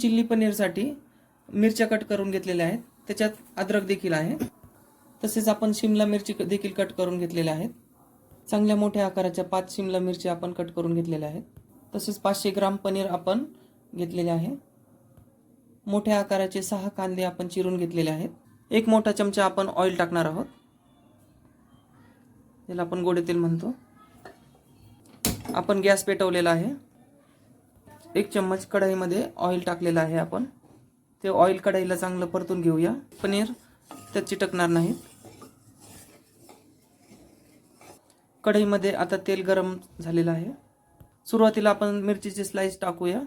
Chilli पनीरसाठी मिरच्या cut करून घेतलेल्या आहेत. त्याच्यात अद्रक देखील आहे. तसेच आपण शिमला मिरची देखील कट करून घेतलेल्या आहेत. चांगल्या मोठ्या आकाराच्या पाच शिमला मिरची आपण कट करून घेतलेल्या आहेत. तसेच पाचशे ग्राम पनीर आपण घेतलेले आहे. मोठ्या आकाराचे सहा कांदे आपण चिरून घेतलेले आहेत. एक मोठा चमचा आपण ऑइल टाकणार आहोत. त्याला आपण गोडे तेल म्हणतो. आपण गॅस पेटवलेला आहे. एक चम्मच कढईमध्ये ऑइल टाकलेलं आहे आपण. ते ऑइल कढईला चांगलं परतून घेऊया. पनीर त्यात चिटकणार नाही कढईमध्ये आता तेल गरम झालेलं आहे. सुरुवातीला आपण मिरचीचे स्लाइस टाकूया.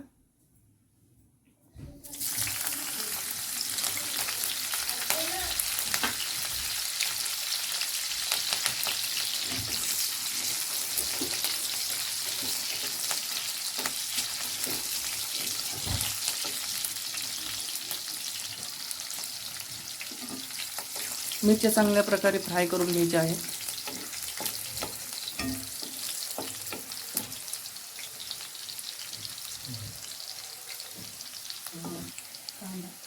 मिरच्या चांगल्या प्रकारे फ्राय करून घ्यायच्या आहेत.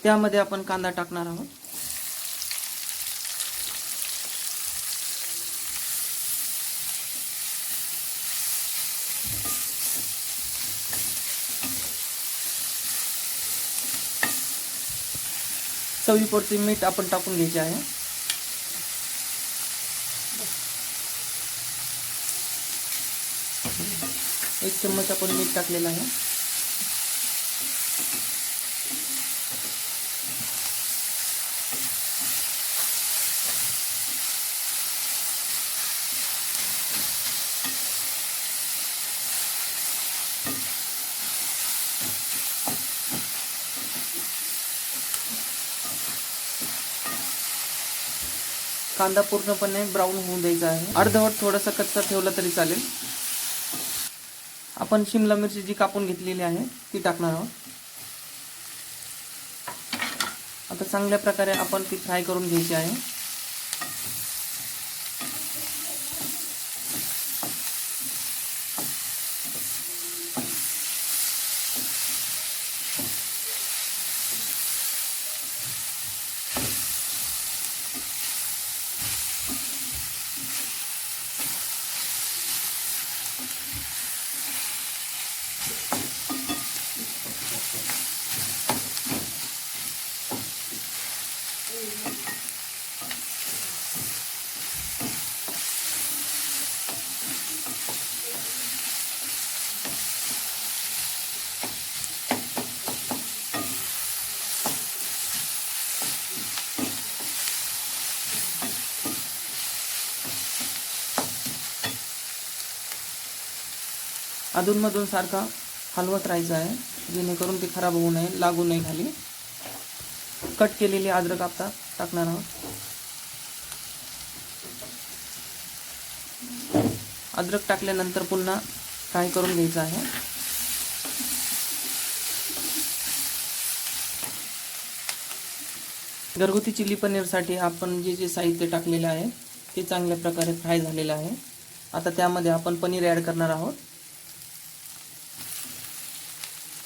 त्यामध्ये आपण कांदा टाकणार आहोत. चवीपुरती मीठ आपण टाकून घ्यायचे आहे. एक चम्मच आपण मीठ टाकलेलं आहे. कांदा पूर्णपणे ब्राऊन होऊन द्यायचा आहे. अर्धवट थोडासा कच्चा ठेवला तरी चालेल. आपण शिमला मिरची जी कापून घेतलेली आहे ती टाकणार आहोत. आता चांगल्या प्रकारे आपण ती फ्राय करून घ्यायची आहे. अधूनमधून सारखा हलवत राहायचा आहे. जेणेकरून ते खराब होऊ नये लागू नये खाली. कट केलेली अद्रक आता टाकणार आहोत. अद्रक टाकल्यानंतर पुन्हा फ्राय करून घ्यायचं आहे. घरगुती चिली पनीरसाठी आपण जे जे साहित्य टाकलेले आहे ते चांगल्या प्रकारे फ्राय झालेलं आहे. आता त्यामध्ये आपण पनीर ॲड करणार आहोत.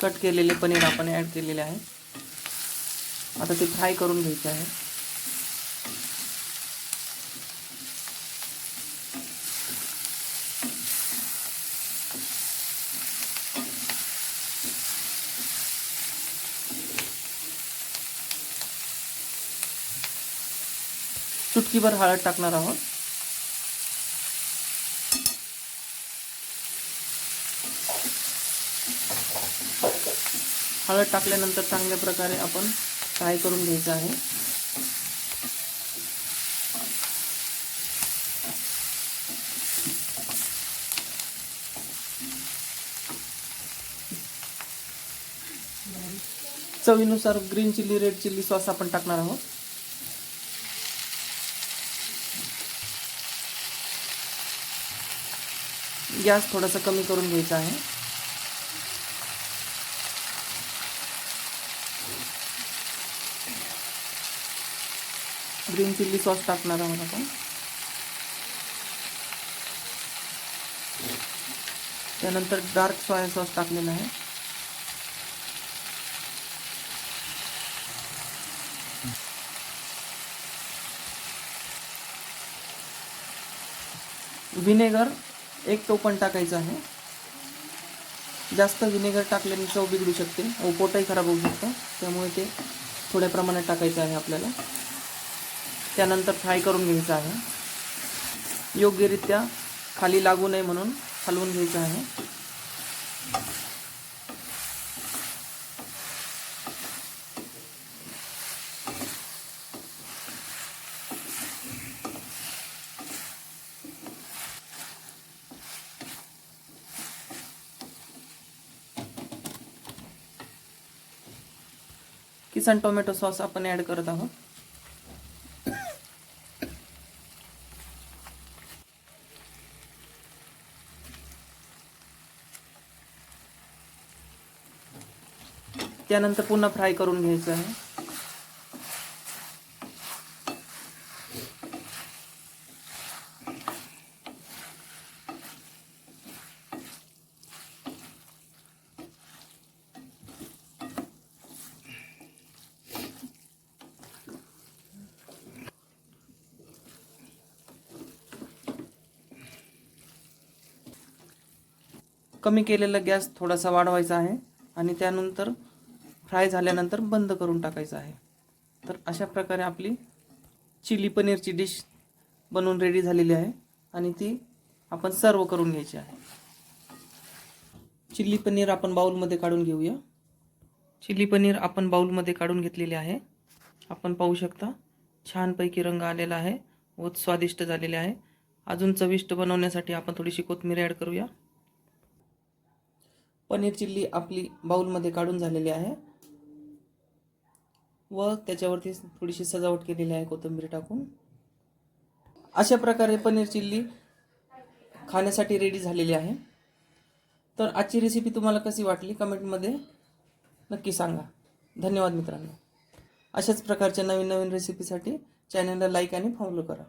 कट केलेले, पनीर आपण ॲड केलेले आहे. आता ते फ्राय करून घ्यायचे आहे. चुटकीभर हळद टाकणार आहोत. हळद टाकल्यानंतर चांगल्या प्रकारे आपण फ्राय करून घ्यायचं आहे. चवीनुसार green chilli red chilli sauce आपण टाकणार आहोत. गॅस थोडासा कमी करून घ्यायचा आहे. ग्रीन चिल्ली सॉस टाकणार आहोत आपण. त्यानंतर डार्क सोया सॉस टाकलेला आहे. व्हिनेगर एक टोपण टाकायचं आहे. जास्त व्हिनेगर टाकल्याने चव बिघडू शकते. पोटही खराब होऊ शकतं. त्यामुळे ते थोड्या प्रमाणात टाकायचं आहे आपल्याला. त्यानंतर फ्राय करून घ्यायचं आहे. योग्यरित्या खाली लागू नये म्हणून हलवून घ्यायचं आहे. किसन टोमॅटो सॉस आपण ॲड करत आहोत. त्यानंतर पुन्हा फ्राय करून घ्यायचं आहे. कमी केलेला गॅस थोडासा वाढवायचा आहे आणि त्यानंतर फ्राय झाल्यानंतर बंद करून टाकायचं आहे. तर अशा प्रकारे आपली चिली पनीरची डिश बनवून रेडी झालेली आहे आणि ती आपण सर्व करून घ्यायची आहे. चिल्ली पनीर आपण बाउलमध्ये काढून घेऊया. चिली पनीर आपण बाउलमध्ये काढून घेतलेले आहे. आपण पाहू शकता छानपैकी रंग आलेला आहे व स्वादिष्ट झालेले आहे. अजून चविष्ट बनवण्यासाठी आपण थोडीशी कोथमीर ॲड करूया. पनीर चिल्ली आपली बाउलमध्ये काढून झालेली आहे. व त्याच्यावरती थोडीशी सजावट केलेली आहे कोथिंबीर टाकून. अशा प्रकारे पनीर चिल्ली खाण्यासाठी रेडी झालेली आहे. तर आजची रेसिपी तुम्हाला कशी वाटली कमेंटमध्ये नक्की सांगा. धन्यवाद मित्रांनो. अशाच प्रकारच्या नवीन नवीन रेसिपीसाठी चॅनलला लाईक आणि फॉलो करा.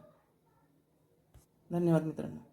धन्यवाद मित्रांनो.